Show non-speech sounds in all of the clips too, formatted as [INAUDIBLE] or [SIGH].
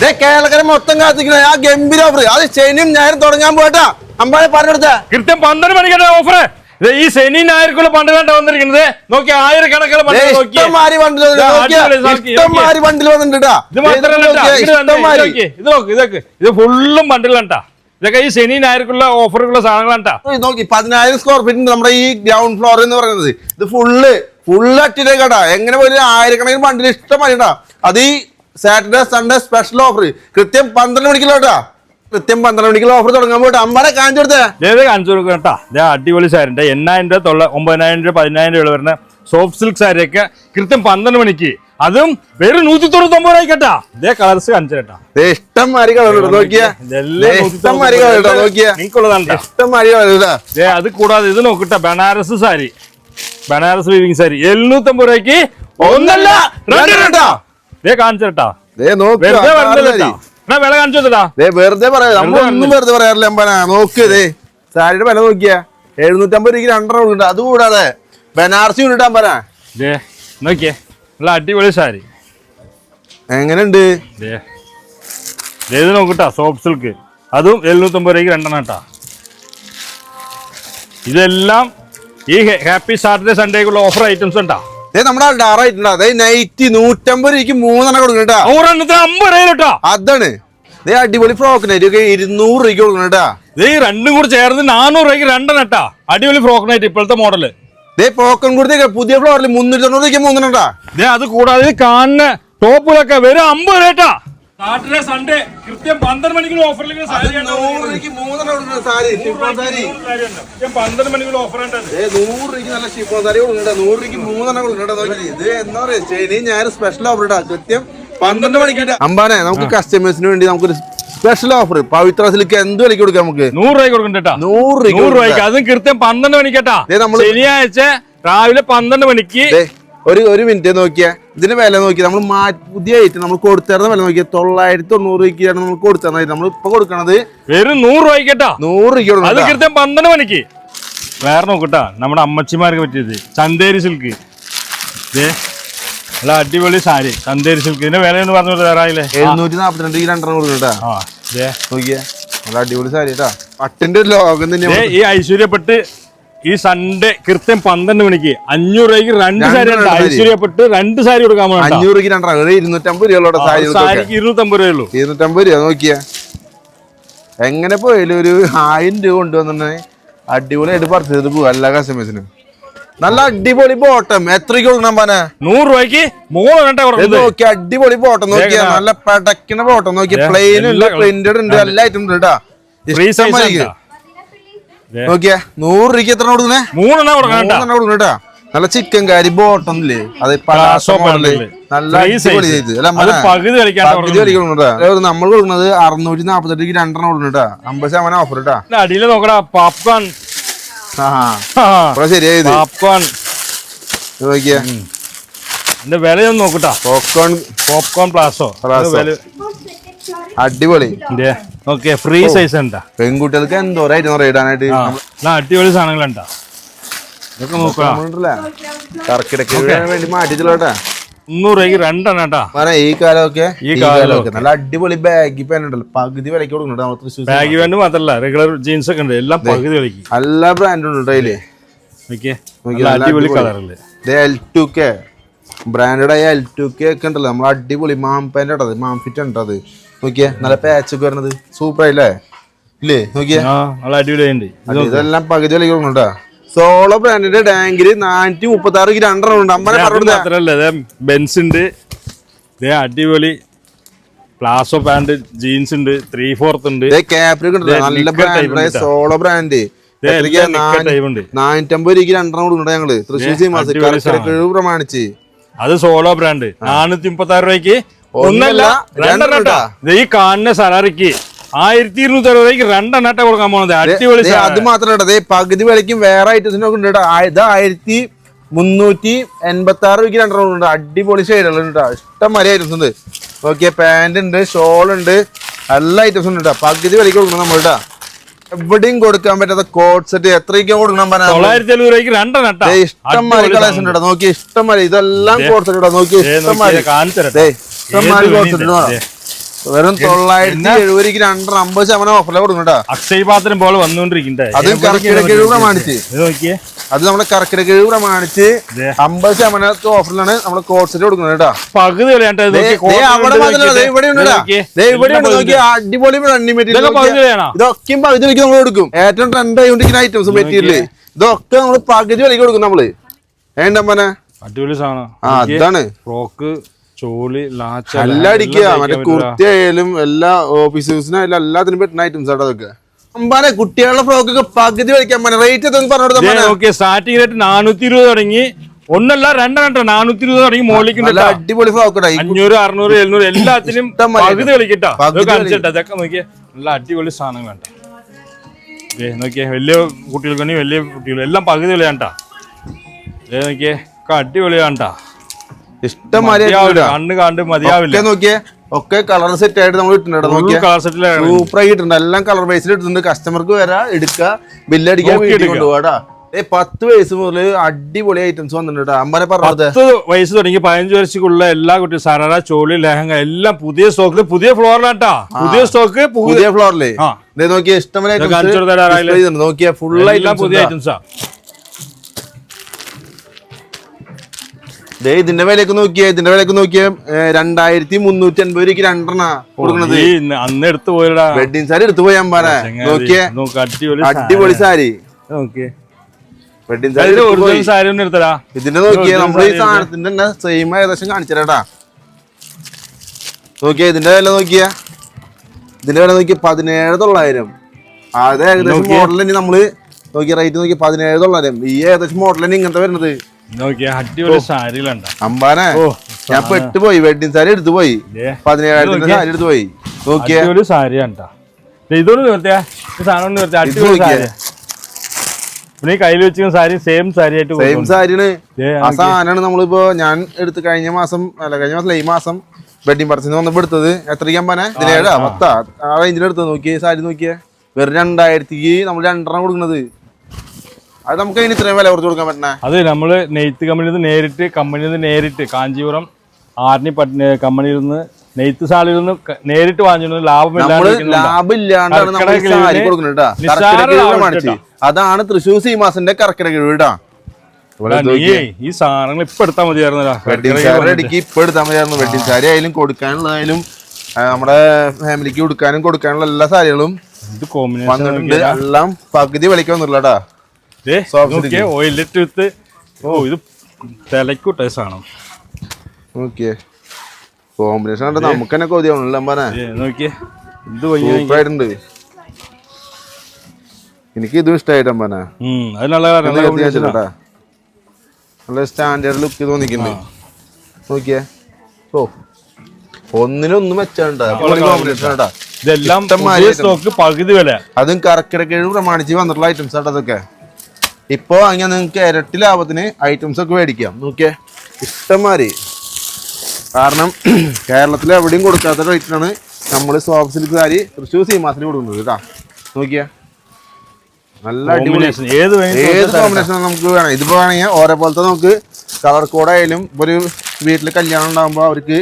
ദേ കേരളക്കര മൊത്തം കാത്തിക്കണേ ആ ഗംഭീര ഓഫർ അത് ശനിയും ഞായറും തുടങ്ങാൻ പോട്ടാ അമ്പാനെ പറഞ്ഞെടുത്ത കൃത്യം പന്ത്രണ്ട് മണിക്കാണ് ഓഫർ ഈ ശനി ഞായർക്കുള്ള പണ്ട് കണ്ട വന്നിരിക്കുന്നത്. നോക്കി ആയിരക്കണക്കിന് ബണ്ടിൽ നോക്കിയേ. ഇഷ്ടം മാറി വണ്ടിൽ ഇതാ, അടിപൊളി സാക്കി, ഇഷ്ടം നോക്കിയേ. മാറി വണ്ടിൽ വന്നിട്ടാ ഇത് മാത്രമല്ല ട്ടാ, ഇങ്ങട് വന്നേ, ഇത് നോക്കിയേ, ഇത് നോക്ക് ഇതൊക്കെ ഇത് ഫുള്ളും ബണ്ടിലാണ് ഇതൊക്കെ ഈ ശനി ഞായർക്കുള്ള ഓഫറുള്ള സാധനങ്ങളാണ്. നോക്കി പതിനായിരം സ്ക്വയർ ഫീറ്റ് നമ്മുടെ ഈ ഗ്രൗണ്ട് ഫ്ലോർ എന്ന് പറയുന്നത്. ഇത് ഫുള്ള് ഫുള്ള് അറ്റിലെ കടാ എങ്ങനെ പോലും ആയിരക്കണക്കിന് പണ്ടിൽ ഇഷ്ടം മാറിട്ടാ അത് ഈ സാറ്റർഡേ സൺഡേ സ്പെഷ്യൽ ഓഫർ കൃത്യം പന്ത്രണ്ട് മണിക്കല്ലോ കേട്ടോ. കൃത്യം പന്ത്രണ്ട് മണിക്കുള്ള ഓഫർ തുടങ്ങാൻ പോട്ടെ അമ്മടെ കാണിച്ചു കൊടുത്തേ. കാണിച്ചു കൊടുക്കട്ടാ ഇതേ അടിപൊളി സാരിണ്ട് എണ്ണായിരം രൂപ തൊള്ള ഒമ്പതിനായിരം രൂപ പതിനായിരം രൂപ വരുന്ന സോഫ്റ്റ് സിൽക്ക് സാരിയൊക്കെ കൃത്യം പന്ത്രണ്ട് മണിക്ക്. അതും വെറും നൂറ്റി തൊണ്ണൂറ്റി ഒമ്പത് കേട്ടാ. ഇതേ കളേഴ്സ് കാണിച്ചു കേട്ടാ. ദേ ഇഷ്ടം മാറി കളർ നോക്കിയാ. ഇതെല്ലാം ഇഷ്ടം മാറി കളർ നോക്കിയാ. നിങ്ങൾക്കുള്ളതാണ് ട്ടാ. ഇഷ്ടം മാറി കളർ ദേ അത് കൂടാതെ ഇത് നോക്കട്ടെ ബനാറസ് സാരി. ബനാറസ് വീവിംഗ് സാരി. എഴുന്നൂറ്റമ്പത് രൂപയ്ക്ക് ഒന്നല്ല രണ്ട് കേട്ടാ. ദേ വെറുതെ എന്നാ വില വെറുതെ പറയാ നമ്മളൊന്നും വെറുതെ. പറയാറില്ല അമ്പാന സാരിയുടെ വില നോക്കിയാ. എഴുന്നൂറ്റമ്പത് രൂപയ്ക്ക് രണ്ടെണ്ണം ഉണ്ട്. അതുകൂടാതെ ബനാറസി ഉണ്ട് അമ്പാന ദേ നോക്കിയേ. നല്ല അടിപൊളി സാരി. എങ്ങനെയുണ്ട്? ഇത് നോക്കട്ടാ സോഫ്റ്റ് സിൽക്ക് അതും എഴുന്നൂറ്റമ്പത് രൂപയ്ക്ക് രണ്ടെണ്ണം കേട്ടാ ഇതെല്ലാം ഈ ഹാപ്പി സാറ്റർഡേ സൺഡേക്കുള്ള ഓഫർ ഐറ്റംസ് ഉണ്ടാ? നമ്മുടെ ഡാറായിട്ടുണ്ട് അതെ നൈറ്റ് നൂറ്റമ്പത് രൂപയ്ക്ക് മൂന്നെണ്ണം കൊടുക്കണട്ടാ നൂറെണ്ണത്തിന് അമ്പത് രൂപ കേട്ടാ. അതാണ്. ദേ അടിപൊളി ഫ്രോക്ക് നൈറ്റ് ഒക്കെ ഇരുന്നൂറ് രൂപയ്ക്ക് കൊടുക്കണട്ടാ ദേ രണ്ടും കൂടി ചേർന്ന് നാനൂറ് രൂപയ്ക്ക് രണ്ടെണ്ണട്ടാ അടിപൊളി ഫ്രോക്ക് നൈറ്റ് ഇപ്പോഴത്തെ മോഡൽ ദേ പോക്കൺ കൊടുത്തേക്ക് പുതിയ ഫ്ലോറിൽ മുന്നൂറ്റി തൊണ്ണൂറ് രൂപയ്ക്ക് മൂന്നെണ്ണട്ടാ ദേ അത് കൂടാതെ കാണുന്ന ടോപ്പിലൊക്കെ വരും അമ്പത് രൂപ സാറ്റർഡേ സൺഡേ കൃത്യം പന്ത്രണ്ട് മണിക്കൂർ സാരി പന്ത്രണ്ട് മണിക്ക് ഓഫർ ഉണ്ട് നൂറ് രൂപയ്ക്ക് നല്ല ഷിഫോൺ സാരി ഉണ്ട്. നൂറ് രൂപയ്ക്ക് മൂന്നെണ്ണം നോക്കി ഇത്. എന്താ പറയാ ശനി ഞാൻ സ്പെഷ്യൽ ഓഫർ ഇടാ. കൃത്യം പന്ത്രണ്ട് മണിക്ക് അമ്പാനെ നമുക്ക് കസ്റ്റമേഴ്സിന് വേണ്ടി നമുക്കൊരു സ്പെഷ്യൽ ഓഫർ പവിത്ര സിലിക്ക് എന്ത് വിലക്ക് കൊടുക്കാം നമുക്ക്? നൂറ് രൂപയ്ക്ക് കൊടുക്കണ്ട നൂറ് രൂപയ്ക്ക് നൂറ് രൂപയ്ക്ക്. അതും കൃത്യം പന്ത്രണ്ട് മണിക്കട്ടാ ശനിയാഴ്ച രാവിലെ പന്ത്രണ്ട് മണിക്ക് ഒരു ഒരു മിനിറ്റ് നോക്കിയാ. ഇതിന്റെ വില നോക്കി നമ്മൾ പുതിയ ഐറ്റം നമ്മൾ കൊടുത്തിരുന്ന വില നോക്കിയാൽ തൊള്ളായിരത്തി തൊണ്ണൂറ് രൂപയ്ക്കാണ് നമ്മൾ കൊടുത്തിരുന്നത്. നമ്മൾ ഇപ്പൊ കൊടുക്കണത് വെറും നൂറ് രൂപയ്ക്കേട്ടാ നൂറ് രൂപയ്ക്ക് അത് കൊടുക്കണം കൃത്യം പന്ത്രണ്ട് മണിക്ക്. വേറെ നോക്കട്ടാ നമ്മുടെ അമ്മച്ചിമാർക്ക് പറ്റിയത്. ചന്തേരി സിൽക്ക് നല്ല അടിപൊളി സാരി. ചന്തേരി സിൽക്ക് ഇതിന്റെ വില എന്ന് പറഞ്ഞു ആയില്ലേ? എഴുന്നൂറ്റി നാപ്പത്തിരണ്ട് ഈ രണ്ടെണ്ണം കൊടുക്കട്ടാ നോക്കിയാ നല്ല അടിപൊളി സാരി കേട്ടാ. പട്ടിന്റെ ലോകം തന്നെ തന്നെയാണ് ഈ ഐശ്വര്യപ്പെട്ട് ഈ സൺഡേ കൃത്യം പന്ത്രണ്ട് മണിക്ക് അഞ്ഞൂറ് രൂപയ്ക്ക് രണ്ട് സാരി. ഐശ്വര്യപ്പെട്ട് രണ്ട് സാരി കൊടുക്കാൻ അഞ്ഞൂറ് രൂപയ്ക്ക് രണ്ടെണ്ണം. ഒരു ഇരുന്നൂറ്റമ്പത് രൂപയുള്ള സാരി സാരിക്ക് ഇരുന്നൂറ്റമ്പത് രൂപയുള്ളൂ ഇരുന്നൂറ്റമ്പത് രൂപ നോക്കിയാ. എങ്ങനെ പോയാലും ഒരു ആയിരം രൂപ കൊണ്ടുവന്നിട്ടുണ്ടെങ്കിൽ അടിപൊളിയായിട്ട് പർച്ചേസ് ചെയ്ത് പോകും എല്ലാ കസ്റ്റമേഴ്സിനും നല്ല അടിപൊളി ബോട്ടം എത്രയ്ക്ക് കൊടുക്കണം പാനെ നൂറ് രൂപയ്ക്ക് മൂന്ന് നോക്കി അടിപൊളി ബോട്ടം നോക്കിയാ. നല്ല പടക്കുന്ന ബോട്ടം നോക്കി പ്ലെയിൻ ഉണ്ട് പ്രിന്റഡ് ഉണ്ട് എല്ലാ ഐറ്റം ഉണ്ട് കേട്ടാ ഫ്രീ ഇഷ്ടം സൈസ് മാതിരിക്ക്. നോക്കിയാ നൂറ് രൂപയ്ക്ക് എത്ര കൊടുക്കുന്നേ? മൂന്നെണ്ണം കൊടുക്കണം കേട്ടാ. നല്ല ചിക്കൻ കാരി ബോട്ടം ഇല്ലേ? അത്. നല്ല അടിപൊളി ചെയ്ത് അല്ല പകുതി കളിക്കാൻ പകുതി നമ്മൾ കൊടുക്കുന്നത് അറുന്നൂറ്റി നാപ്പത്തെട്ട് രണ്ടെണ്ണം കൊടുക്കണട്ടാ അമ്പത് ശതമാനം ഓഫർ കേട്ടാ അടിയിൽ നോക്കടാ പോപ്കോൺ ശരിയായത് പോപ്കോൺ നോക്കിയാ. എന്റെ വിലയൊന്നും നോക്കട്ടാ പോപ്കോൺ പോപ്കോൺ പ്ലാസോ. വില അടിപൊളി. ഓക്കെ ഫ്രീ സൈസ് ഉണ്ടാ പെൺകുട്ടികൾക്ക് എന്തോരായിട്ട് ഇടാനായിട്ട് അടിപൊളി സാധനങ്ങളുണ്ടാ ഇതൊക്കെ നോക്കുക കറക്കിടക്ക് വേണ്ടി മാറ്റിച്ചില്ലോട്ടാ മുന്നൂറ് രൂപയ്ക്ക് ഈ കാലമൊക്കെ? ഈ കാലമൊക്കെ. നല്ല അടിപൊളി ബാഗി പാൻ ഉണ്ടല്ലോ. പകുതി വിലക്ക് കൊടുക്കുന്നുണ്ട് ബാഗ് പാന്റ് മാത്രല്ല റെഗുലർ ജീൻസ് ഒക്കെ ഉണ്ട്. എല്ലാം പകുതി വിലയ്ക്ക്. എല്ലാ ബ്രാൻഡും ഉണ്ട് അതിൽ. അടിപൊളി അടിപൊളി. കളറിൽ എൽ ടു കെ ബ്രാൻഡഡ് ആയ എൽ ടു കെ ഒക്കെ ഉണ്ടല്ലോ. നമ്മൾ അടിപൊളി മാം പാന്റ് ഉണ്ടത് മാം ഫിറ്റ് ഉണ്ടത് നോക്കിയേ നല്ല പാച്ച് ഒക്കെ വരുന്നത്. സൂപ്പർ ആയില്ലേ? ഇല്ലേ നോക്കിയേ. ഇതെല്ലാം പകുതി വിലയ്ക്ക് കൊടുക്കണോട്ടാ സോളോ ബ്രാൻഡിന്റെ ടാങ്കിൽ നാനൂറ്റി മുപ്പത്തി ആറ് രണ്ടെണ്ണം ഉണ്ട്. അമ്മനെ ബെൻസ് ഉണ്ട്. അടിപൊളി പ്ലാസോ പാന്റ് ജീൻസ് ഉണ്ട് ത്രീ ഫോർത്ത് ഉണ്ട്. നല്ല ബ്രാൻഡ് സോളോ ബ്രാൻഡ്. നാനൂറ്റമ്പത് രൂപയ്ക്ക് രണ്ടെണ്ണം കൊടുക്കണ്ട ഞങ്ങൾ. തൃശ്ശൂർ പ്രമാണിച്ച്. അത് സോളോ ബ്രാൻഡ് നാനൂറ്റി മുപ്പത്തി ആറ് രൂപയ്ക്ക് ഒന്നല്ല ഒന്നല്ല, രണ്ടെണ്ണം രണ്ടെണ്ണം ഈ കാണുന്ന സാലറിക്ക് ആയിരത്തി ഇരുന്നൂറ്റി അറുപത് രണ്ടെണ്ണട്ട കൊടുക്കാൻ പോണത്. അടിപൊളി അത് ദേ പകുതി വിലയ്ക്കും വേറെ ഐറ്റംസിനൊക്കെ ഉണ്ട് കേട്ടോ. ഇത് ആയിരത്തി മുന്നൂറ്റി എൺപത്തി ആറ് രൂപയ്ക്ക് രണ്ടെണ്ണം ഉണ്ട് അടിപൊളി കേട്ടോ. ഇഷ്ടം മരി ഐറ്റംസ് ഉണ്ട്. ഓക്കെ പാന്റ് ഉണ്ട് ഷോൾ ഉണ്ട് എല്ലാ ഐറ്റംസും ഉണ്ട് കേട്ടോ. പകുതി വിലയ്ക്ക് കൊടുക്കണം നമ്മൾ കേട്ടോ. എവിടെയും കൊടുക്കാൻ പറ്റാത്ത കോട്ട് സെറ്റ് എത്രയ്ക്ക് കൊടുക്കണം പറഞ്ഞാൽ രണ്ടെണ്ണട്ട ഇഷ്ടം മാതിരി കളേഴ്സ് ഉണ്ട് നോക്കി ഇഷ്ടം മാതിരി ഇതെല്ലാം കോട്ട് സെറ്റ് നോക്കി ഇഷ്ടം മാതിരി വെറും തൊള്ളായിരത്തി എഴുപതിക്ക് രണ്ടര അമ്പത് ശതമാനം ഓഫറിലെ കൊടുക്കുന്നുണ്ടാ അക്ഷയ പാത്രം പോലെ വന്നുകൊണ്ടിരിക്കണ്ടേ അത് കറക്കിടക്കിഴിവ് പ്രമാണിച്ച്. അത് നമ്മുടെ കർക്കിടക്കിഴിവ് പ്രമാണിച്ച്. അമ്പത് ശതമാനത്തെ ഓഫറിലാണ് നമ്മൾ കോഴ്സെറ്റ് കൊടുക്കുന്നത് കേട്ടോ. പകുതി അടിപൊളി ഇതൊക്കെയും പകുതി വിലയ്ക്ക് നമ്മൾ കൊടുക്കും. ഏറ്റവും ട്രെൻഡ് ആയിക്കൊണ്ടിരിക്കുന്ന ഐറ്റംസ് മെറ്റീരിയൽ ഇതൊക്കെ നമ്മൾ പകുതി വിലയ്ക്ക് കൊടുക്കും നമ്മൾ. ഏണ്ടമ്മനെ അടിപൊളി സാധനം. ആ അതാണ്. ഫ്രോക്ക് ചോളി ലാച്ച എല്ലാം അടിക്കുക. മറ്റേ കുർത്തി ആയാലും എല്ലാ ഓഫീസ് യൂസിനായാലും എല്ലാത്തിനും പറ്റുന്ന ഐറ്റംസ് ആട്ടോ അതൊക്കെ. അമ്പാനെ കുട്ടികളുടെ ഫ്രോക്ക് ഒക്കെ പകുതി അമ്പാനെ റേറ്റ് എത്ര പറഞ്ഞു ഓക്കെ സ്റ്റാർട്ടിംഗ് റേറ്റ് നാനൂറ്റി ഇരുപത് തുടങ്ങി. ഒന്നല്ല രണ്ടെണ്ണ നാനൂറ്റി ഇരുപത് തുടങ്ങി മോളിക്ക് അടിപൊളി ഫ്രോക്ക് അഞ്ഞൂറ് അറുന്നൂറ് എഴുന്നൂറ് എല്ലാത്തിനും പകുതി കളിക്കട്ടാ അതൊക്കെ നോക്കിയ നല്ല അടിപൊളി സാധനം വേണ്ട നോക്കിയേ വലിയ കുട്ടികൾക്കാണെങ്കിൽ വലിയ കുട്ടികൾ എല്ലാം പകുതി വിലയാണ്ടാ ഏ നോക്കിയേ ഒക്കെ അടിപൊളി വേണ്ടാ ഇഷ്ടം മാതിരി മതിയാവില്ല. കണ്ണ് കണ്ട് മതിയാവില്ല. ഒക്കെ നോക്കിയേ. ഒക്കെ കളർ സെറ്റ് ആയിട്ട് നമ്മൾ ഇട്ടിട്ടുണ്ട് നോക്കിയേ. കളർ സെറ്റിലാണ് സൂപ്പർ ആയി ഇട്ടിട്ടുണ്ട്. എല്ലാം കളർ ബേസിൽ ഇട്ടിട്ടുണ്ട്. കസ്റ്റമർക്ക് വരാ എടുക്കുക ബില്ലടിക്കാൻ അടിക്കാൻ വീട്ടിൽ. കൊണ്ടുപോകാടാ ഏ പത്ത് വയസ്സ് മുതൽ അടിപൊളി ഐറ്റംസ് വന്നിട്ടുണ്ട് അമ്മനെ പറഞ്ഞത്. പത്ത് വയസ്സ് തുടങ്ങി പതിനഞ്ച് വയസ്സുള്ള എല്ലാ കുട്ടി സരറ ചോളി ലെഹങ്ക എല്ലാം പുതിയ സ്റ്റോക്കിൽ പുതിയ ഫ്ലോറിലാട്ടാ പുതിയ സ്റ്റോക്ക് പുതിയ ഫ്ലോറിൽ നോക്കിയ ഇഷ്ടം നോക്കിയേ. ഐറ്റംസ് ഫുൾ ആയിട്ട് പുതിയ ഐറ്റംസ് ദേ ഇതിന്റെ വിലക്ക് നോക്കിയേ ഇതിന്റെ വിലക്ക് നോക്കിയേ. രണ്ടായിരത്തി മുന്നൂറ്റി അൻപത് രൂപയ്ക്ക് രണ്ടെണ്ണ കൊടുക്കണത്. അന്ന് എടുത്തു പോയടാ. വെഡിങ് സാരി എടുത്തു പോയാൻ പാടേ. നോക്കിയേ. നോക്ക് അടിപൊളി സാരി. നോക്കിയേ വെഡിങ് സാരി സാരി ഒന്ന് എടുത്തടാ. ഇതിന്റെ നോക്കിയേ നമ്മൾ നമ്മൾ ഈ സാധനത്തിന്റെ തന്നെ സെയിം ഏകദേശം കാണിച്ചേട്ടാ നോക്കിയേ ഇതിന്റെ വില നോക്കിയേ. ഇതിന്റെ വില നോക്കിയേ പതിനേഴ് തൊള്ളായിരം. അത് ഏകദേശം മോഡലിന് നമ്മൾ. നോക്കിയ റേറ്റ് നോക്കി പതിനേഴ് തൊള്ളായിരം. ഈ ഏകദേശം മോഡലിന് ഇങ്ങനത്തെ വരുന്നത്. അടിപൊളി സാരികളുണ്ട അമ്പാനെ ഞാൻ പെട്ട് പോയി വെഡിങ് സാരി എടുത്തു പോയി. പതിനേഴായിരത്തി സാരി എടുത്തു പോയി. നോക്കിയേ. അടിപൊളി സാരി കണ്ടാ? ഇതൊന്ന് നിർത്തിയാ. ഈ സാധനം ഒന്ന് നിർത്തിയാ. അടിപൊളി സാരി. പിന്നെ ഈ കയ്യിൽ വെച്ചിരിക്കുന്ന സാരി സെയിം സാരി ആയിട്ട് സെയിം. സാരിയാണ്. ആ സാധനമാണ് നമ്മളിപ്പോ ഞാൻ എടുത്ത് കഴിഞ്ഞ മാസം അല്ല കഴിഞ്ഞ മാസം ഈ മാസം വെഡിങ് പറച്ചു വന്നപ്പോ എടുത്തത്. എത്രയ്ക്ക് അമ്പാനെ? പത്താ. ആ റേഞ്ചിലെടുത്തത് നോക്കിയേ സാരി നോക്കിയേ. വെറും രണ്ടായിരത്തിക്ക് നമ്മൾ രണ്ടെണ്ണം കൊടുക്കുന്നത്. അത് നമുക്ക് അതിന് ഇത്രയും വില കുറച്ച് കൊടുക്കാൻ പറ്റണേ? അത് നമ്മൾ നെയ്ത്ത് കമ്പനിയിൽ നിന്ന് നേരിട്ട് കമ്പനിയിൽ നിന്ന് നേരിട്ട് കാഞ്ചീപുരം ആർണി പട്ട് കമ്പനിയിൽ നിന്ന് നെയ്ത്ത് സാലിൽ നിന്ന് നേരിട്ട് വാങ്ങിച്ചു ലാഭം ഇല്ലാണ്ടാണ് നമ്മൾ ഈ കർക്കിടക സാരി കിഴിവിന് കൊടുക്കുന്നത് കേട്ടാ. നിസ്സാര ലാഭം അതാണ് തൃശ്ശൂർ സീമാസിന്റെ കർക്കിടക കിഴിവ് കേട്ടാ. എടാ, നീയേ ഈ സാധനങ്ങൾ ഇപ്പൊ എടുത്താൽ മതിയായിരുന്നു വെഡിങ് സാരി അടിക്ക് ഇപ്പൊ എടുത്താൽ മതിയായിരുന്നു. വെഡിങ് സാരി ആയാലും കൊടുക്കാനുള്ളതായാലും നമ്മുടെ ഫാമിലിക്ക് കൊടുക്കാനും കൊടുക്കാനുള്ള എല്ലാ സാരികളും വന്നിട്ടുണ്ട്. എല്ലാം പകുതി വിളിക്കാൻ വന്നിട്ടില്ല Soft നോക്കിയേ ഓയിലിട്ട് വിത്ത്. ഓ ഇത് തിലക്കൂട്ട സാധനം. നോക്കിയേ. കോമ്പിനേഷൻ കണ്ട? നമുക്ക് തന്നെ കൊതിയാവണല്ലോ നോക്കിയേ. ഇത് ഭംഗി എനിക്ക് ഇതും ഇഷ്ടമായിട്ട് അമ്പാനെ. ഉം അത് നല്ല സ്റ്റാൻഡേർഡ് ലുക്ക് തോന്നിക്കുന്നുണ്ട് നോക്കിയേ. ഓ ഒന്നിനൊന്നും മെച്ചാണ്ട. ഇതെല്ലാം സ്റ്റോക്ക് പകുതി വില. അതും കർക്കിടക്കിഴവ് പ്രമാണിച്ച് വന്നിട്ടുള്ള ഐറ്റംസ് ആട്ടോ അതൊക്കെ. ഇപ്പോ അങ്ങനെ നിങ്ങൾക്ക് ഇരട്ടി ലാഭത്തിന് ഐറ്റംസ് ഒക്കെ മേടിക്കാം. നോക്കിയേ ഇഷ്ടംമാതിരി. കാരണം [CLEARS THROAT] കേരളത്തിൽ എവിടെയും കൊടുക്കാത്ത റേറ്റിലാണ് നമ്മൾ സോഫ്റ്റ് സിൽക്ക് സാരി തൃശ്ശൂർ സീമാസിൽ കൊടുക്കുന്നത് കേട്ടാ. നോക്കിയേ. നല്ല അടിപൊളി. ഏത് ഏത് കോമ്പിനേഷൻ നമുക്ക് വേണം. ഇതിപ്പോ വേണമെങ്കിൽ ഓരോ പോലത്തെ നമുക്ക് കളർ കോഡായാലും ഇപ്പൊ ഒരു വീട്ടിൽ കല്യാണം ഉണ്ടാകുമ്പോൾ അവർക്ക്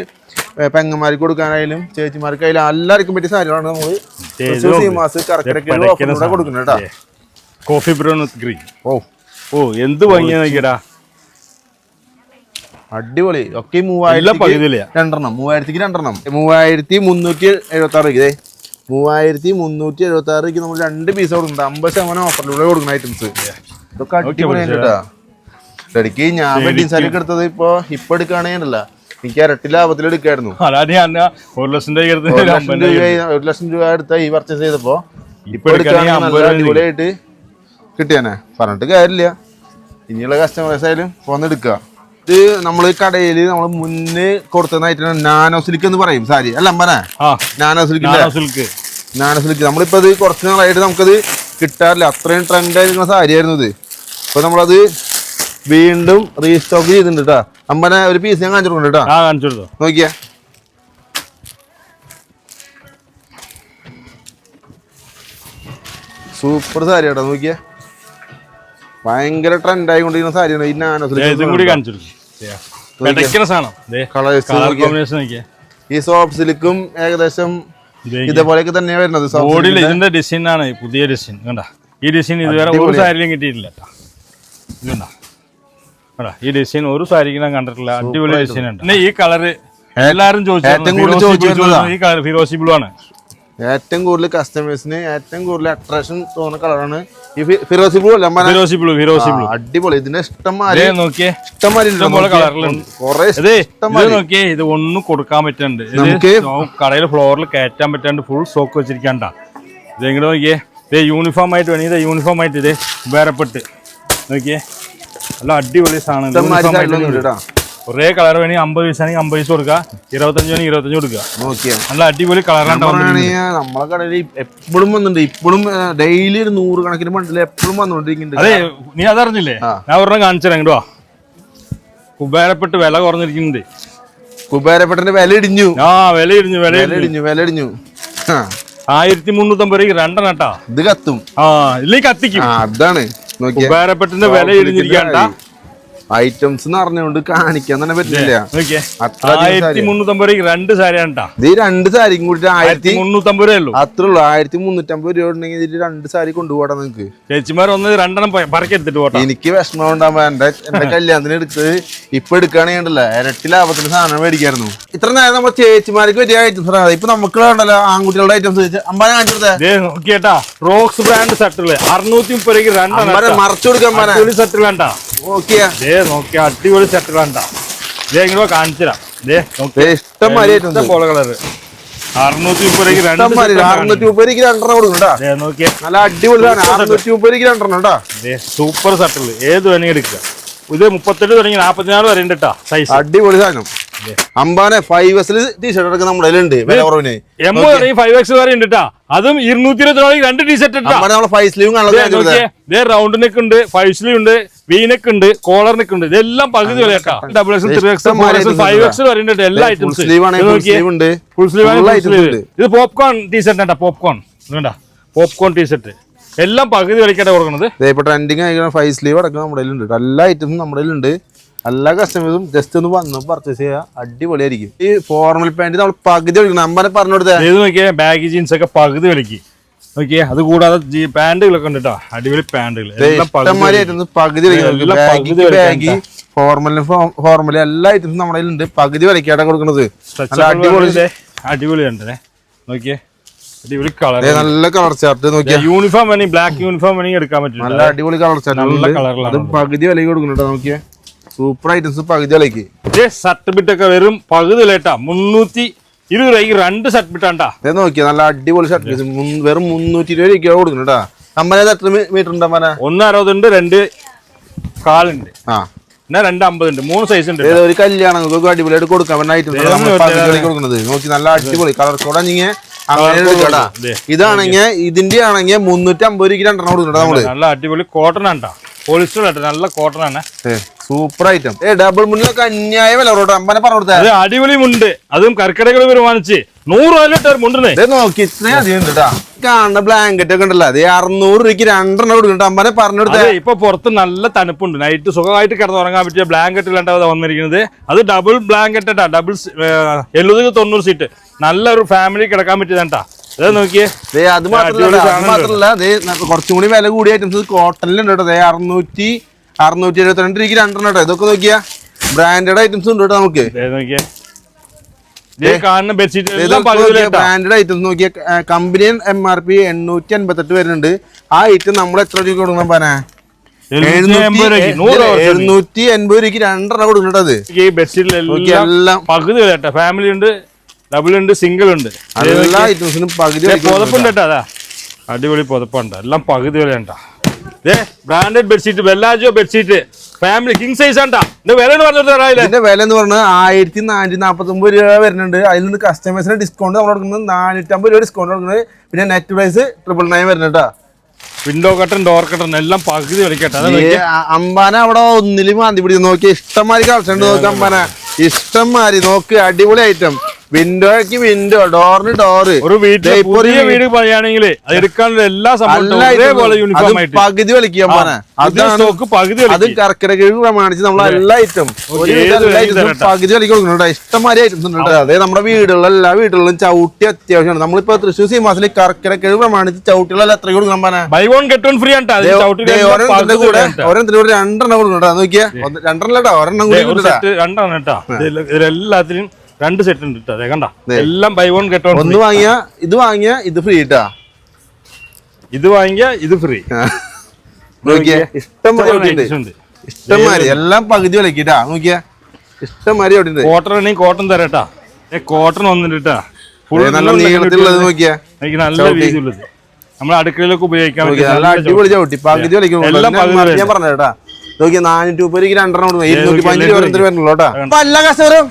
പെങ്ങന്മാർക്ക് കൊടുക്കാനായാലും ചേച്ചിമാർക്കായാലും എല്ലാവർക്കും പറ്റിയ സാരികളാണ് നമ്മൾ തൃശ്ശൂർ സീമാസ് കറക്റ്റ് കൊടുക്കുന്നത് കേട്ടാ. Coffee brown with green. ഓ. ഓ എന്ത് ഭംഗിയാ നോക്കിയടാ. അടിപൊളി. ഒക്കെ മൂവായിരത്തി രണ്ടെണ്ണം. മൂവായിരത്തിക്ക് രണ്ടെണ്ണം. മൂവായിരത്തി മുന്നൂറ്റി എഴുപത്തി ആറ് ഇതേ മൂവായിരത്തി മുന്നൂറ്റി എഴുപത്തി ആറ് നമ്മൾ രണ്ട് പീസ് കൊടുക്കുന്നുണ്ട് അമ്പത് ശതമാനം ഓഫറിലൂടെ കൊടുക്കുന്ന ഐറ്റംസ് ഇതൊക്കെ അടിപൊളിയാണ് കേട്ടാ. ശരിക്ക് ഞാൻ വെഡിങ് സാരി എടുത്തത് ഇപ്പൊ ഇപ്പൊ എടുക്കുകയാണെങ്കിലല്ല എനിക്ക് ഇരട്ടി ലാഭത്തിൽ എടുക്കായിരുന്നു. ഒരു ലക്ഷം രൂപ ഒരു ലക്ഷം രൂപ എടുത്ത ഈ പർച്ചേസ് ചെയ്തപ്പോ ഇപ്പൊ എടുക്കുകയാണെങ്കിൽ അടിപൊളിയായിട്ട് കിട്ടിയാനെ? പറഞ്ഞിട്ട് കാര്യമില്ല. ഇനിയുള്ള കസ്റ്റമേഴ്സ് ആയാലും പോന്നെടുക്കുക ഇത് നമ്മൾ കടയിൽ നമ്മൾ മുന്നേ കൊടുത്തതായിട്ട് നാനോ സിൽക്ക് എന്ന് പറയും സാരി. അല്ല അമ്പനെ? Nano silk nano silk. Nano silk. നമ്മളിപ്പോ ഇത് കുറച്ച് നാളായിട്ട് നമുക്കത് കിട്ടാറില്ല. അത്രയും ട്രെൻഡ് ആയിരുന്ന സാരി ആയിരുന്നു ഇത്. അപ്പൊ നമ്മളത് വീണ്ടും റീസ്റ്റോക്ക് ചെയ്തിട്ടുണ്ട് കേട്ടോ അമ്പനെ ഒരു പീസ് ഞാൻ കാണിച്ചിട്ടുണ്ട് കേട്ടാ ആ കാണിച്ചു കൊടുത്തോ. നോക്കിയേ. സൂപ്പർ സാരി കേട്ടോ നോക്കിയേ. ഭയങ്കര ട്രെൻഡ് ആയിക്കൊണ്ടിരിക്കുന്ന സാരിയാണ്. ഈ നാനോ കൂടി കാണിച്ചു ഈ സോഫ്റ്റ് സിലിക്കും ഏകദേശം ഇതേപോലെയൊക്കെ തന്നെയാണ് വരുന്നത്. ബോഡിയിൽ ഇതിന്റെ ഡിസൈൻ ആണ് ഈ പുതിയ ഡിസൈൻ കണ്ട? ഈ ഡിസൈൻ ഇതുവരെ ഒരു സാരിയിലും കിട്ടിയിട്ടില്ല ട്ടോ. കണ്ടോ? കണ്ടോ? ഈ ഡിസൈൻ ഒരു സാരിക്ക് ഞാൻ കണ്ടിട്ടില്ല. അടിപൊളി ഡിസൈൻ ഉണ്ട്. പിന്നെ ഈ കളർ എല്ലാരും ചോദിച്ചു ഈ കളർ ഫിറോസി ബ്ലൂ ആണ്. ഏറ്റവും കൂടുതൽ കസ്റ്റമേഴ്സിന് ഏറ്റവും കൂടുതൽ അട്രാക്ഷൻ തോന്നുന്ന കളറാണ് ഈ ഫിറോസി ബ്ലൂ അല്ല ഫിറോസി ബ്ലൂ ഫിറോസി ബ്ലൂ അടിപൊളി. ഇതിന്റെ ഇഷ്ടംമാരി നോക്കിയേ. ഇഷ്ടംമാരി. കുറേ നോക്കിയേ ഇത് ഒന്നും കൊടുക്കാൻ പറ്റുന്നുണ്ട് നമുക്ക് കടയിൽ ഫ്ലോറിൽ കയറ്റാൻ പറ്റാണ്ട് ഫുൾ സോക്ക് വെച്ചിരിക്കണ്ട. ഇതെങ്ങനെ നോക്കിയേ. ഇതേ യൂണിഫോം ആയിട്ട് വേണമെങ്കിൽ ഇതേ യൂണിഫോം ആയിട്ട് ഇതേ വേറെപ്പെട്ട് നോക്കിയേ. നല്ല അടിപൊളി സാധനം കേട്ടോ. കുറേ കളർ വേണമെങ്കിൽ അമ്പത് പൈസയാണെങ്കിൽ അമ്പത് പൈസ കൊടുക്കുക. ഇരുപത്തഞ്ച് വേണമെങ്കിൽ ഇരുപത്തഞ്ച് കൊടുക്കുക. നല്ല അടിപൊളി കളറാണ് നമ്മളെ കടയിൽ എപ്പോഴും വന്നിട്ടുണ്ട്. ഇപ്പോഴും ഡെയിലി ഒരു നൂറ് കണക്കിന് മണ്ടിൽ എപ്പോഴും വന്നുകൊണ്ടിരിക്കുന്നുണ്ട് അതെ നീ അതറിഞ്ഞില്ലേ ഞാൻ ഒരെണ്ണം കാണിച്ചു തരാം വാ. കുബേരപ്പെട്ട് വില കുറഞ്ഞിരിക്കുന്നുണ്ട്. കുബേരപ്പെട്ടിന്റെ വില ഇടിഞ്ഞു. ആ വില ഇടിഞ്ഞു വില ഇടിഞ്ഞു. വില ഇടിഞ്ഞു. ആയിരത്തി മുന്നൂറ്റമ്പത് രൂപ രണ്ടെണ്ണട്ടാ ഇത് കത്തും. ആ ഇല്ലെങ്കിൽ കത്തിക്കും. അതാണ്. കുബേരപ്പെട്ടിന്റെ വില ഇടിഞ്ഞിരിക്കണ്ട ഐറ്റംസ് എന്ന് പറഞ്ഞുകൊണ്ട് കാണിക്കാൻ തന്നെ പറ്റില്ല. ആയിരത്തി. മുന്നൂറ്റമ്പത് രണ്ട് സാരിയാണ് കേട്ടാ. ഇത് രണ്ട് സാരിയും കൂടി ആയിരത്തി മുന്നൂറ്റമ്പത് രൂപ ഉള്ളൂ. അത്രേ ഉള്ളൂ. ആയിരത്തി മുന്നൂറ്റമ്പത് രൂപ ഉണ്ടെങ്കിൽ ഇതിൽ രണ്ട് സാരി കൊണ്ടുപോടാ നിങ്ങക്ക്. ചേച്ചിമാർ ഒന്ന് രണ്ടെണ്ണം പറക്കെടുത്തിട്ട് പോട്ടെ. എനിക്ക് വിഷമം ഉണ്ടാകുമ്പോ എന്റെ എന്റെ കല്യാണത്തിന് എടുത്ത് ഇപ്പൊ എടുക്കുകയാണെങ്കിൽ ഉണ്ടല്ലോ ഇരട്ടി ലാഭത്തിന് സാധനം മേടിക്കായിരുന്നു. ഇത്ര നേരം നമ്മൾ ചേച്ചിമാർക്ക് വലിയ ഐറ്റംസ് ഇപ്പൊ നമുക്ക് ഉണ്ടല്ലോ ആൺകുട്ടികളുടെ ഐറ്റംസ് അമ്പാനെ കാണിച്ചു കൊടുത്തേ. ദേ നോക്കിയേട്ടാ. റോക്സ് ബ്രാൻഡ് സെറ്റുകൾ അറുന്നൂറ്റി മുപ്പത് രൂപ രണ്ടെണ്ണം മറച്ചു കൊടുക്കാൻ സെറ്റുകൾ വേണ്ട നോക്കിയാ. അടിപൊളി ഷർട്ട് വേണ്ട കാണിച്ചുതരാം. നോക്കി ഇഷ്ടം പോലെ കളറ്. അറുന്നൂറ്റി മുപ്പത് രണ്ടെണ്ണം കൊടുക്കണ്ടാ ദേ നോക്കിയേ. നല്ല അടിപൊളി സാധനം അറുന്നൂറ്റി മുപ്പത് രൂപയ്ക്ക് രണ്ടെണ്ണം ദേ സൂപ്പർ ഷർട്ടുകൾ ഏത് വേണമെങ്കിൽ എടുക്കുക ഇത് മുപ്പത്തെട്ട് തുടങ്ങി നാപ്പത്തിനാറ് വരെ ഉണ്ട് സൈസ് അടിപൊളി സാധനം. അമ്പാനെ ഫൈവ് എക്സിൽ ടീഷർട്ട് എടുക്കുന്ന നമ്മുടെ ഉണ്ട് വില കുറവിന്. തുടങ്ങി ഫൈവ് എക്സ് വരെ ഉണ്ട് അതും ഇരുന്നൂറ്റി ഇരുപത്തി രണ്ട് ടീഷർട്ട് ഇട്ടാ ഫൈവ് സ്ലീവും റൗണ്ട് നെക്ക് ഉണ്ട് ഫൈവ് സ്ലീവ് ഉണ്ട് വി നെക്ക് ഉണ്ട് കോളർ നെക്ക് ഉണ്ട്. ഇതെല്ലാം പകുതി വില double X three X five X വരെ ഉണ്ട് എല്ലാ ഐറ്റംസ് ഫുൾ സ്ലീവ്. ഇത് popcorn t shirt popcorn popcorn t shirt എല്ലാം പകുതി വിലക്കാട്ടാ കൊടുക്കുന്നത്. ഇപ്പൊ ട്രെൻഡിങ് ആയിരിക്കുന്ന ഫൈവ് സ്ലീവ് അടക്കം നമ്മുടെ കയ്യിലുണ്ട്. എല്ലാ ഐറ്റംസും നമ്മുടെ കയ്യിലുണ്ട്. എല്ലാ കസ്റ്റമേഴ്സും ജസ്റ്റ് ഒന്ന് വന്ന് പർച്ചേസ് ചെയ്യുക അടിപൊളിയായിരിക്കും. ഈ ഫോർമൽ പാന്റ് നമ്മൾ പകുതി എടുക്കണം അമ്പാനെ പറഞ്ഞു കൊടുത്തേ. ഏത് നോക്കിയേ ബാഗ് ജീൻസ് ഒക്കെ പകുതി വിലക്ക് നോക്കിയേ അത് കൂടാതെ പാന്റുകളൊക്കെ ഉണ്ട് കേട്ടോ അടിപൊളി പാന്റുകൾ ഫോർമലും പകുതി ബാഗി ഫോർമൽ എല്ലാ ഐറ്റംസും നമ്മുടെ കയ്യിലുണ്ട്. പകുതി വിലക്കാണ് കൊടുക്കുന്നത്. അടിപൊളി അടിപൊളി ഉണ്ടല്ലേ നോക്കിയേ. അടിപൊളി കളർ നല്ല കളർ ചാർട്ട് നോക്കിയാ. യൂണിഫോം വേണമെങ്കിൽ ബ്ലാക്ക് യൂണിഫോം വേണമെങ്കിൽ എടുക്കാൻ പറ്റില്ല. നല്ല അടിപൊളി കളർ ചാർട്ട് നല്ല കളറിലാണ് അത് പകുതി വിലയ്ക്ക് കൊടുക്കുന്നുണ്ടോ നോക്കിയേ. സൂപ്പർ ഐറ്റംസ് പകുതി വിലയ്ക്ക്. ഇതേ ഷർട്ട് ബിറ്റൊക്കെ വെറും പകുതി വിലട്ടാ മുന്നൂറ്റി ഇരുപത് രൂപയ്ക്ക് രണ്ട് ഷർട്ട് ആണ്ടാ ദേ നോക്കിയാ നല്ല അടിപൊളി ഷർട്ട് വെറും മുന്നൂറ്റി ഇരുപത് രൂപ കൊടുക്കുന്നുണ്ടാ അമ്പത് എത്ര മീറ്റർ ഉണ്ട് അമ്മനെ? ഒന്ന് അറുപതുണ്ട് രണ്ട് കാലുണ്ട്. ആ. പിന്നെ രണ്ട് അമ്പതുണ്ട് മൂന്ന് സൈസ് ഉണ്ട് ഒരു കല്യാണങ്ങൾക്ക് അടിപൊളിയായിട്ട് പകുതി വിലക്ക് കൊടുക്കുന്നത് നോക്കി നല്ല അടിപൊളി. കളർ ദേ. ഇതാണെങ്കിൽ ഇതിന്റെ ആണെങ്കിൽ മുന്നൂറ്റി അമ്പത് രൂപ രണ്ടെണ്ണം കൊടുക്കുന്നുണ്ട് നമ്മൾ. നല്ല അടിപൊളി കോട്ടൺ ആണ്ടാ പോളിസ്റ്റർ ആട്ടെ നല്ല കോട്ടൺ ആണ്. സൂപ്പർ ഐറ്റം ഏ ഡബിൾ മുന്നിലൊക്കെ അന്യായ വില പറഞ്ഞു അടിപൊളി മുണ്ട്. അതും കർക്കിടകൾ വരുമാനിച്ച് നൂറ് രൂപ മുണ്ടിനെ ദേ നോക്കി ഇത്രയും അധികം ഉണ്ട് കേട്ടാ കാണുന്ന ബ്ലാങ്കറ്റ് ഒക്കെ ഉണ്ടല്ലോ അതേ അറുന്നൂറ് രൂപയ്ക്ക് രണ്ടെണ്ണം കൊടുക്കുന്നുണ്ട് അമ്പനെ പറഞ്ഞു കൊടുത്തേ. അതെ ഇപ്പൊ പുറത്ത് നല്ല തണുപ്പുണ്ട്. നൈറ്റ് സുഖമായിട്ട് കിടന്നുറങ്ങാൻ പറ്റിയ ബ്ലാങ്കറ്റിലാണ് വന്നിരിക്കുന്നത്. അത് ഡബിൾ ബ്ലാങ്കറ്റ് ഡബിൾ എഴുപത് തൊണ്ണൂറ് സീറ്റ് നല്ലൊരു ഫാമിലി കിടക്കാൻ പറ്റിയതാട്ടാ അത് മാത്രല്ല കുറച്ചും കൂടി വില കൂടിയ ഐറ്റംസ് കോട്ടണിലുണ്ട് കേട്ടോ അറുന്നൂറ്റി അറുന്നൂറ്റി എഴുപത്തിരണ്ട് രൂപയ്ക്ക് രണ്ടെണ്ണം കേട്ടോ ഇതൊക്കെ നോക്കിയാ. ബ്രാൻഡഡ് ഐറ്റംസ് ഉണ്ട് കേട്ടോ നമുക്ക്. നോക്കിയേ ദേ കാണുന്ന ബെഡ്ഷീറ്റ് എല്ലാം പകുതി വിലയാട്ടാ. ബ്രാൻഡഡ് ഐറ്റംസ് നോക്കിയ കമ്പനി എം ആർ പി എണ്ണൂറ്റി അൻപത്തെട്ട് വരുന്നുണ്ട്. ആ ഐറ്റം നമ്മൾ എത്ര രൂപ കൊടുക്കണം പന? എഴുന്നൂറ്റി എൺപത് രൂപയ്ക്ക് നൂറ് രൂപ കൊടുത്താൽ മതി. എഴുന്നൂറ്റി എൺപത് രണ്ടെണ്ണം കൊടുക്കണ്ടത് ഈ ബെഡ്ഷീറ്റിലെല്ലാം പകുതി ഫാമിലി ഉണ്ട് ഡബിൾ ഉണ്ട് സിംഗിൾ ഉണ്ട്. എല്ലാ. ഐറ്റംസിനും പകുതി ദേ വിലയ്ക്ക് പുതപ്പുണ്ട് കേട്ടോ. അതാ. അടിപൊളി പുതപ്പുണ്ട്. എല്ലാം പകുതി വില ദേ ബ്രാൻഡഡ് ബെഡ്ഷീറ്റ് ബെല്ലാജോ ബെഡ്ഷീറ്റ് ഫാമിലി കിങ് സൈസ് ആണ്ടാ എന്റെ വില എന്ന് പറഞ്ഞിട്ട് ഇതിന്റെ വില എന്ന് പറഞ്ഞാൽ ആയിരത്തി നാനൂറ്റി ഒമ്പത് രൂപ വരുന്നുണ്ട്. അതിൽ നിന്ന് കസ്റ്റമേഴ്സിന് ഡിസ്കൗണ്ട് നമ്മൾ കൊടുക്കുന്നത് നാനൂറ്റമ്പത് രൂപ ഡിസ്കൗണ്ട് കൊടുക്കുന്നത്. പിന്നെ നെറ്റ് പ്രൈസ് ട്രിപ്പിൾ നയൻ വരുന്നുണ്ട് കേട്ടോ വിൻഡോ കട്ടൺ ഡോർ കട്ടൺ എല്ലാം പകുതി ഈ അമ്പാന അവിടെ ഒന്നിലും മാന്തി പിടിച്ച് നോക്കി ഇഷ്ടംമാതിരി കളക്ഷൻ ഉണ്ട്. നോക്കി അമ്പാന. ഇഷ്ടംമാതിരി. നോക്ക് അടിപൊളി ഐറ്റം വിൻഡോയ്ക്ക് വിൻഡോ ഡോറിന് ഡോറ് ഒരു വീട്ടിൽ പുതിയ വീട് അത് എടുക്കാനുള്ള എല്ലാ സംഭവം പകുതി വലിക്കാൻ സ്റ്റോക്ക് പകുതി അത് വലിക്കും. കർക്കിടക പ്രമാണിച്ച് നമ്മൾ എല്ലാ ഐറ്റം പകുതി വിലക്ക് ഇഷ്ടമാതിരി ഐറ്റംസ് ഉണ്ട് അതായത് അതേ നമ്മുടെ വീടുകളിൽ എല്ലാ വീടുകളിലും ചവിട്ടി അത്യാവശ്യമാണ്. നമ്മളിപ്പോ തൃശ്ശൂർ സീമാസിൽ കർക്കിടക പ്രമാണിച്ച് ചവിട്ടികളെല്ലാം എത്ര കൊടുക്കാൻ പറഞ്ഞാൽ buy one get one free ആണ് കൂടെ. ഓരോരുത്തരുടെ കൂടെ രണ്ടെണ്ണം കൊടുക്കണ്ടാ നോക്കിയാ. രണ്ടെണ്ണം കേട്ടോ ഒരെണ്ണം കൂടി ഒരു കൊടുക്കട്ടാ സെറ്റ് രണ്ടാണ് കേട്ടോ. ഇതിൽ ഇതിലെല്ലാത്തിനും രണ്ട് സെറ്റ് ഉണ്ട് കേട്ടോ കണ്ട? എല്ലാം ബൈ വൺ ഗെറ്റ് വൺ ഒന്ന് വാങ്ങിയ ഇത് വാങ്ങിയ ഇത് ഫ്രീ ഇട്ടാ ഇത് വാങ്ങിയ ഇത് ഫ്രീ നോക്കിയേ ഇഷ്ടം ഇഷ്ടംമാതിരി എല്ലാം പകുതി വിലക്കിട്ടാ നോക്കിയ ഇഷ്ടം മാതിരി അവിടെ കോട്ടൺ ആണെങ്കിൽ കോട്ടൺ തരട്ടാ ഏ കോട്ടൺ വന്നിട്ടാ കേട്ടാ നല്ല നീളത്തിലുള്ളത് നോക്കിയ. എനിക്ക് നല്ല വീതിയുള്ളത്. നമ്മൾ അടുക്കളയിലൊക്കെ ഉപയോഗിക്കാൻ നല്ല അടിപൊളി ചവിട്ടി. പകുതി വിലക്ക്. ഞാൻ പറഞ്ഞു നോക്കിയാ നാനൂറ്റി മുപ്പത് രണ്ടെണ്ണം കൊടുക്കും. ഇരുന്നൂറ്റി പതിനഞ്ച് രൂപ ഓരോരുത്തർ വരണല്ലോ കേട്ടോ. അപ്പൊ എല്ലാ കസ്റ്റമറും